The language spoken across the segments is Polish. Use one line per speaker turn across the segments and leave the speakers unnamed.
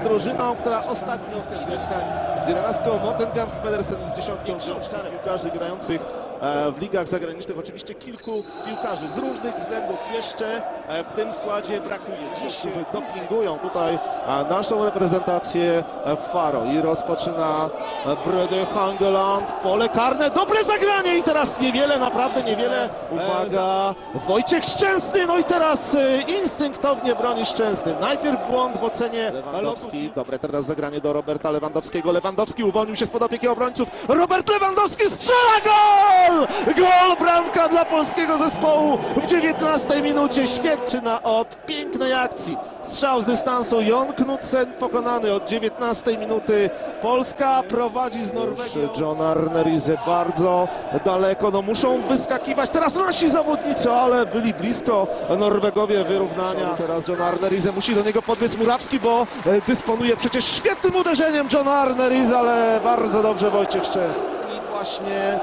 drużyną, która ostatnio z 11 Morten z Pedersen z 10 John piłkarzy grających w ligach zagranicznych. Oczywiście kilku piłkarzy z różnych względów jeszcze e, w tym składzie brakuje. Dziś dopingują tutaj e, naszą reprezentację e, Faro i rozpoczyna e, Brede Hangeland. Pole karne, dobre zagranie i teraz niewiele, naprawdę niewiele. Uwaga, Wojciech Szczęsny, no i teraz e, instynktownie broni Szczęsny. Najpierw błąd w ocenie Lewandowski. Dobre teraz zagranie do Roberta Lewandowskiego. Lewandowski uwolnił się spod opieki obrońców. Robert Lewandowski strzela gol! Gol, bramka dla polskiego zespołu w 19 minucie. Świadczy od pięknej akcji. Strzał z dystansu. Jon Knudsen pokonany od 19 minuty. Polska prowadzi z Norwegią. John Arnerise bardzo daleko. No muszą wyskakiwać teraz nasi zawodnicy, ale byli blisko Norwegowie wyrównania. Teraz John Arnerise musi do niego podbiec Murawski, bo e, dysponuje przecież świetnym uderzeniem John Arnerise, ale bardzo dobrze Wojciech Szczęsny. Właśnie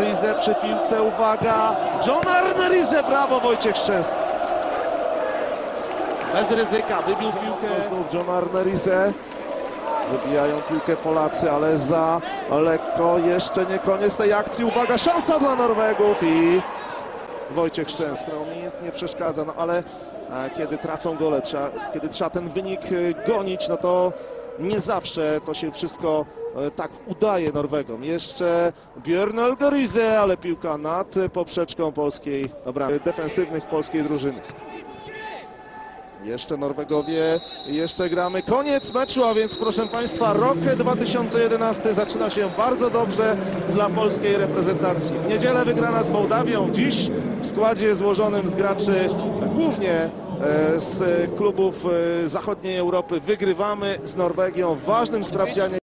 Rize przy piłce, uwaga, John Arnerise, brawo Wojciech Szczęsny. Bez ryzyka, wybił piłkę. Znów John Arnerise. Wybijają piłkę Polacy, ale za lekko. Jeszcze nie koniec tej akcji. Uwaga, szansa dla Norwegów i Wojciech Szczęsny umiejętnie przeszkadza, no ale kiedy tracą gole, trzeba, kiedy trzeba ten wynik e, gonić, no to nie zawsze to się wszystko e, tak udaje Norwegom. Jeszcze Björn Elgerize, ale piłka nad poprzeczką polskiej, dobra, defensywnych polskiej drużyny. Jeszcze Norwegowie, jeszcze gramy. Koniec meczu, a więc proszę Państwa, rok 2011 zaczyna się bardzo dobrze dla polskiej reprezentacji. W niedzielę wygrana z Mołdawią, dziś w składzie złożonym z graczy głównie z klubów e, zachodniej Europy wygrywamy z Norwegią w ważnym sprawdzianie.